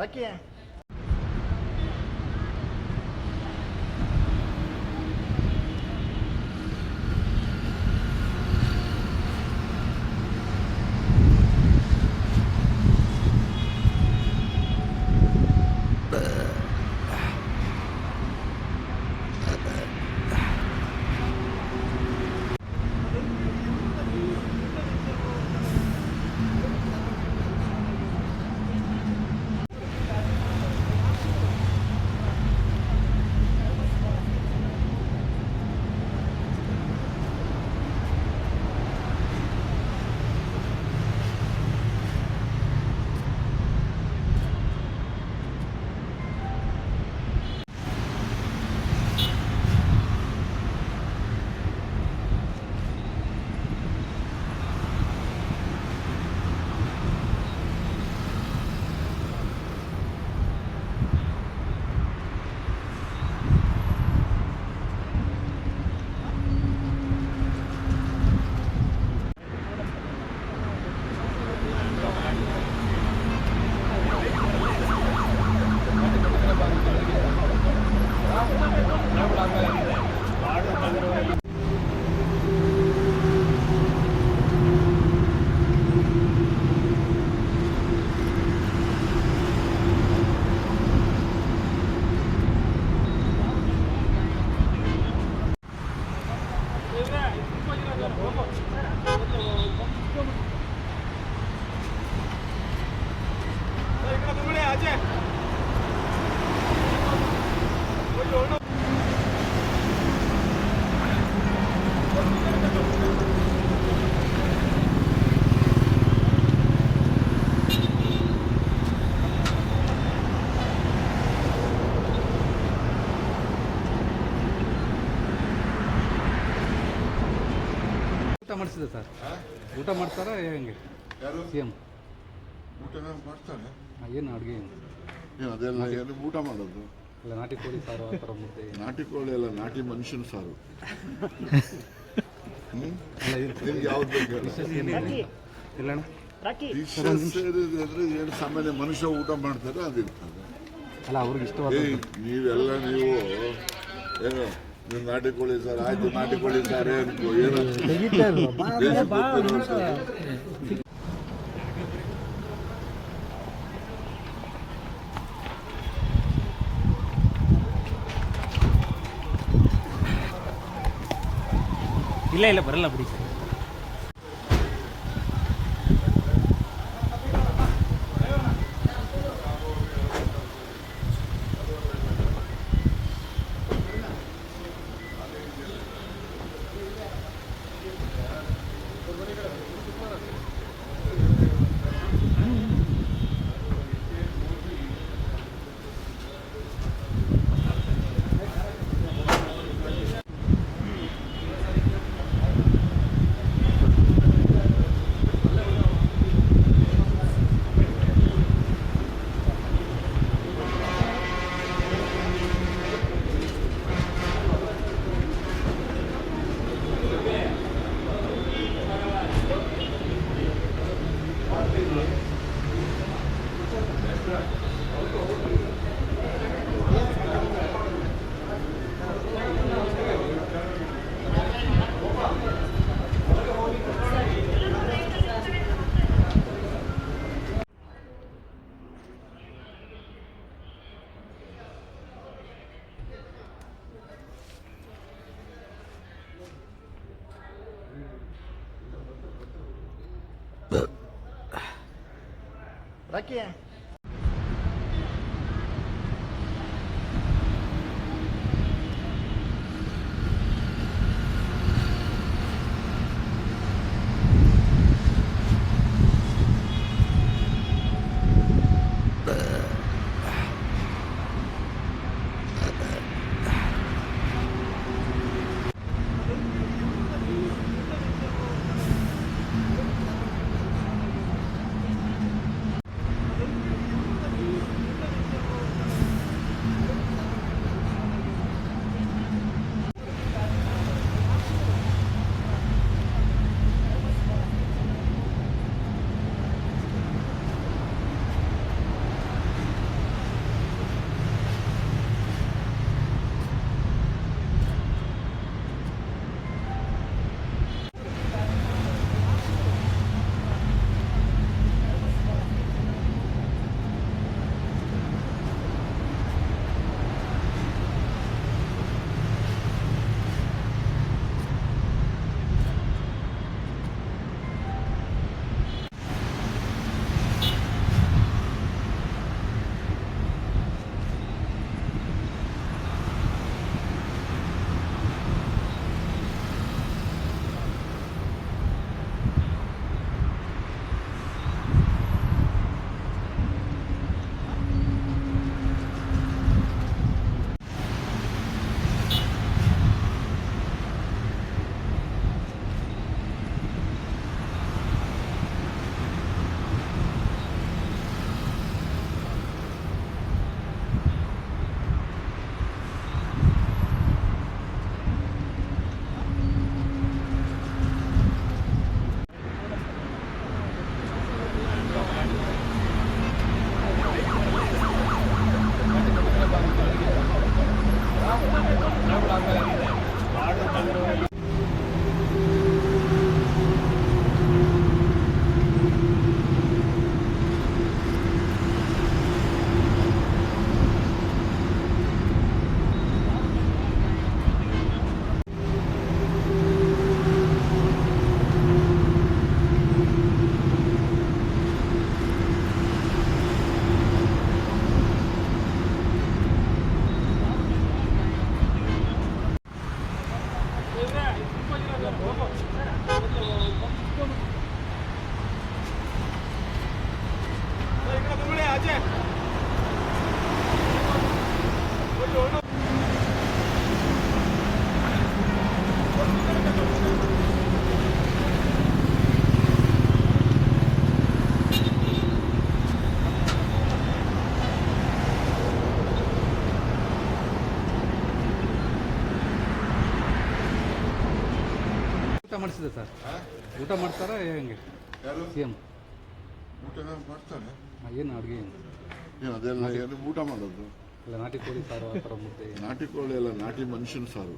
Lucky. ಮಾಡಿಸಿದೆ sir. ಊಟ ಮಾಡ್ತಾರಾ ಹೆಂಗೆ? ಯಾರು? C M. ಊಟ ಮಾಡ್ತಾರೆ ಏನು ಅಡುಗೆ ಏನು? ಏನು ಅದೆಲ್ಲ ಏನು ಊಟ ಮಾಡೋದು? ಇಲ್ಲ ನಾಟಿ ಕೋಳಿ ಸಾರು ಆ ಥರ ಮುದ್ದೆ ನಾಟಿ ಕೋಳಿ ಅಲ್ಲ ನಾಟಿ ಮನುಷ್ಯನ ಸಾರು. ನಿಮ್ಗೆ ಯಾವ್ದು ಇಲ್ಲ ಅಣ್ಣ? ಡಿಶಸ್ ಸೇರಿದೆ ಅಂದ್ರೆ ಏನು ಸಾಮಾನ್ಯ ಮನುಷ್ಯ ಊಟ ಮಾಡ್ತಾರೆ ಅದಿರ್ತದೆ. ಅಲ್ಲ ಅವ್ರಿಗೆ ಇಷ್ಟವಾದ ನೀವೆಲ್ಲ ನೀವು ಏನು ನೀವು ನಾಟಿ ಕೋಳಿ ಸಾರು ಆಯ್ತು ನಾಟಿ ಕೋಳಿ ಸಾರು ಅನ್ಕೋ ಏನು? Daqui. ಮಾಡಿಸಿದೆ ಸರ್. ಊಟ ಮಾಡ್ತಾರಾ ಹೆಂಗೆ? ಯಾರು? ಸಿ ಊಟ ಮಾಡ್ತಾರೆ ಏನು ಅಡುಗೆ? ಏನು ಏನು ಅದೆಲ್ಲ ಏನು ಊಟ ಮಾಡೋದು? ಇಲ್ಲ ನಾಟಿ ಕೋಳಿ ಸಾರು ಆ ಥರ ಮುದ್ದೆ ನಾಟಿ ಕೋಳಿ ಎಲ್ಲ ನಾಟಿ ಮನುಷ್ಯನ ಸಾರು.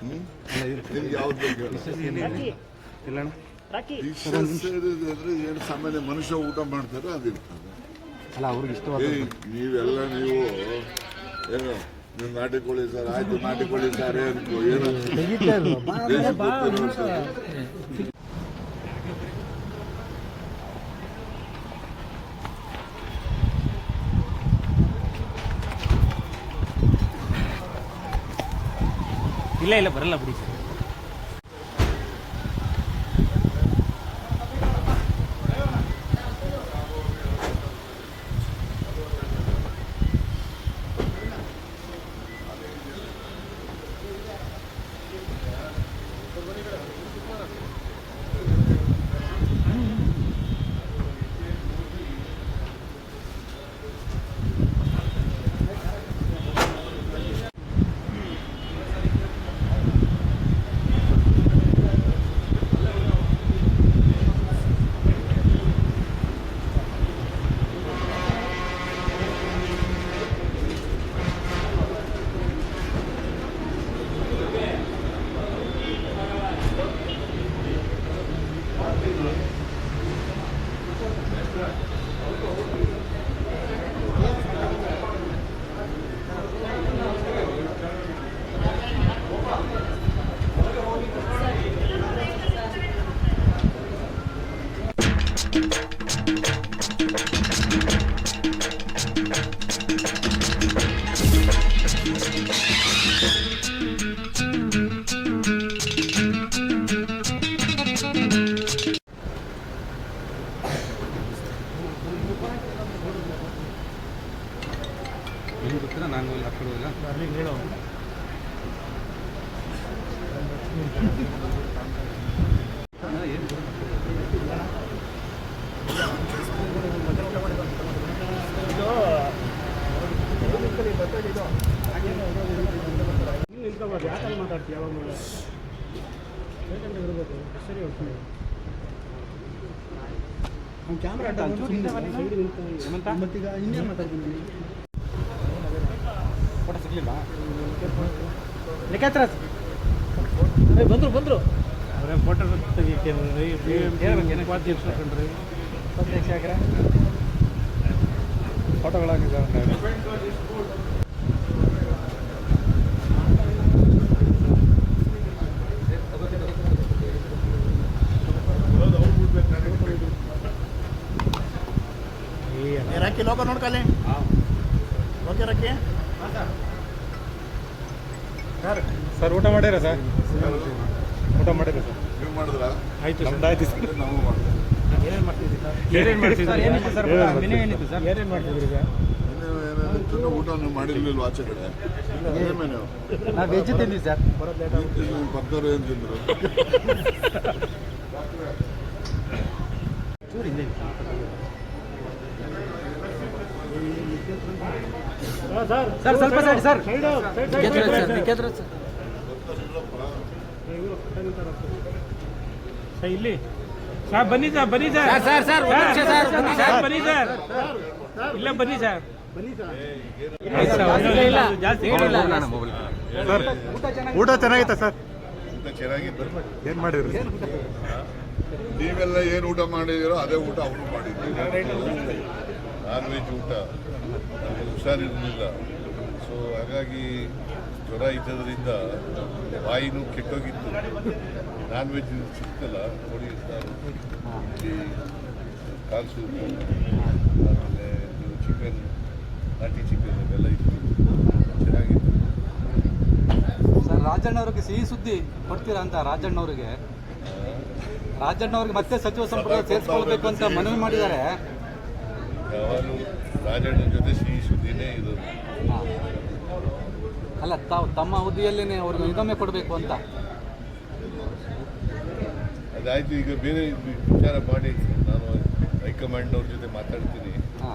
ಹ್ಮ್? ಅಲ್ಲ ಇದು ನಿಮ್ಗೆ ಯಾವ್ದು ಬೇಕು ಹೇಳು? ಇಲ್ಲ ಅಣ್ಣ ಅಂದ್ರೆ ಏನು ಸಾಮಾನ್ಯ ಮನುಷ್ಯ ಊಟ ಮಾಡ್ತಾರೆ ಅದಿರ್ತದೆ. ಅಲ್ಲ ಅವ್ರಿಗೆ ಇಷ್ಟವಾದ ನೀವೆಲ್ಲ ನೀವು ಏನು ನೀವು ನಾಟಿ ಕೋಳಿ ಸಾರು, ಆಯ್ತು, ನಾಟಿ ಕೋಳಿ ಸಾರೇ ಅನ್ಕೋ ಏನು ದೇಶ ಗೊತ್ತಿರೋ ಸಾರು. ಇಲ್ಲ ಇಲ್ಲ, ಬರಲ್ಲ ಬಿಡಿ ಸರ್ ನಿಂತ್ಕೋಬೋದು ಯಾಕಂದ್ರೆ ಮಾತಾಡ್ತೀವಿ ಯಾವಾಗ ಬೇಕಂತ ಇರ್ಬೇಕು ಸರಿ ಕ್ಯಾಮ್ರಾ ಇನ್ನೇನು ಮಾತಾಡ್ತೀನಿ ಫೋಟೋ ಸಿಗಲಿಲ್ಲ ಲೆಕ್ಕಾತ್ರ ಬಂದ್ರು ಬಂದ್ರು ಅವರೇ ಫೋಟೋ ಉಪಾಧ್ಯಕ್ಷ ಆಗ್ರೆ ಫೋಟೋಗಳಾಗಿದೆ ರಕ್ಕಿ ಲೋಕ ನೋಡ್ಕಲ್ಲಿ ಓಕೆ ರಕ್ಕಿ ಸರ್ ಊಟ ಮಾಡಿರ ಸರ್? ಊಟ ಮಾಡಿರ ಸರ್? ನೀವು ಮಾಡಿದ್ರ? ಆಯ್ತು ಸರ್. ನಾವು ಮಾಡ್ತೀವಿ ಏನೇನು ಮಾಡ್ತಿದ್ರಿ ಏನೇನು ಮಾಡ್ತಿದ್ರಿ ಏನಿತ್ತು ಸರ್? ಮೆನು ಏನಿತ್ತು ಸರ್? ಏನೇನು ಮಾಡ್ತಿದ್ರಿ ಈಗ ಇನ್ನೇನು ಏನೇನು ತಿನ್ನು ಊಟ ನೀವು ಮಾಡಿರ್ಲಿಲ್ವ ಆಚೆ ಕಡೆ? ನೀವು ವೆಜ್ ತಿಂದ್ವಿ ಸರ್. ಪಕ್ಕದವ್ರು ಏನು ತಿಂದ್ರು? ಚೂರು ಹಿಂದೆ ಸರ್ ಸ್ವಲ್ಪ ಸೈಡ್ ಸರ್. ಸರ್ ಇಲ್ಲಿ. ಸರ್ ಬನ್ನಿ ಸರ್ ಬನ್ನಿ ಸರ್ ಸರ್ ಸರ್ ಸರ್ ಬನ್ನಿ ಸರ್ ಇಲ್ಲ ಬನ್ನಿ ಸರ್ ಸರ್ ಊಟ ಚೆನ್ನಾಗಿತ್ತ ಸರ್? ಏನ್ ಮಾಡಿದ್ರಿ? ನೀವೆಲ್ಲ ಏನು ಊಟ ಮಾಡಿದಿರೋ ಅದೇ ಊಟ ಅವರು ಮಾಡಿದ್ರು. ನಾನ್ ವೆಜ್ ಊಟ. ಹುಷಾರಿರ್ಲಿಲ್ಲ ಹುಷಾರಿರಲಿಲ್ಲ. ಸೊ ಹಾಗಾಗಿ ಜ್ವರ ಇದ್ದದ್ರಿಂದ ಬಾಯಿನೂ ಕೆಟ್ಟೋಗಿತ್ತು. ನಾನ್ ವೆಜ್ ಸಿಕ್ತಲ್ಲ ಕೋಳಿ ಸಾರು ಕಾಲು ಸೂಪು ಆಮೇಲೆ ಚಿಕನ್ ನಾಟಿ ಚಿಕನ್ ಇವೆಲ್ಲ ಇತ್ತು. ಚೆನ್ನಾಗಿತ್ತು. ಸರ್ ರಾಜಣ್ಣವ್ರಿಗೆ ಸಿಹಿ ಸುದ್ದಿ ಕೊಡ್ತೀರಾ ಅಂತ ರಾಜಣ್ಣವ್ರಿಗೆ? ರಾಜಣ್ಣವ್ರಿಗೆ ಮತ್ತೆ ಸಚಿವ ಸಂಪುಟ ಸೇರಿಸ್ಕೊಳ್ಬೇಕು ಅಂತ ಮನವಿ ಮಾಡಿದ್ದಾರೆ. ಯಾವಾಗಲೂ ರಾಜಣ್ಣನ ಜೊತೆ ಸಿಹಿ ಸುದ್ದಿನೇ ಇದು. ಅಲ್ಲ ತಾವು ತಮ್ಮ ಅವಧಿಯಲ್ಲೇನೆ ಅವ್ರಿಗೆ ಇದೊಮ್ಮೆ ಕೊಡಬೇಕು ಅಂತ. ಅದಾಯ್ತು ಈಗ ಬೇರೆ ವಿಚಾರ ಮಾಡಿ. ನಾನು ಹೈಕಮಾಂಡ್ನವ್ರ ಜೊತೆ ಮಾತಾಡ್ತೀನಿ. ಹಾ.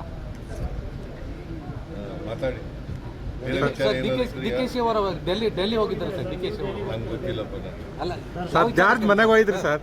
ಮಾತಾಡಿ. ಬೇರೆ ವಿಚಾರ ಕೆ ಡೆಲ್ಲಿ ಡೆಲ್ಲಿ ಹೋಗಿದ್ದಾರೆ ಸರ್ ಡಿ ಕೆ ಶಿ ಅವರು? ನಂಗೆ ಗೊತ್ತಿಲ್ಲಪ್ಪ ನಾನು ಅಲ್ಲ ಸರ್ ಜಾರ್ಜ್ ಮನೆಗೆ ಹೋಗಿದ್ರು ಸರ್.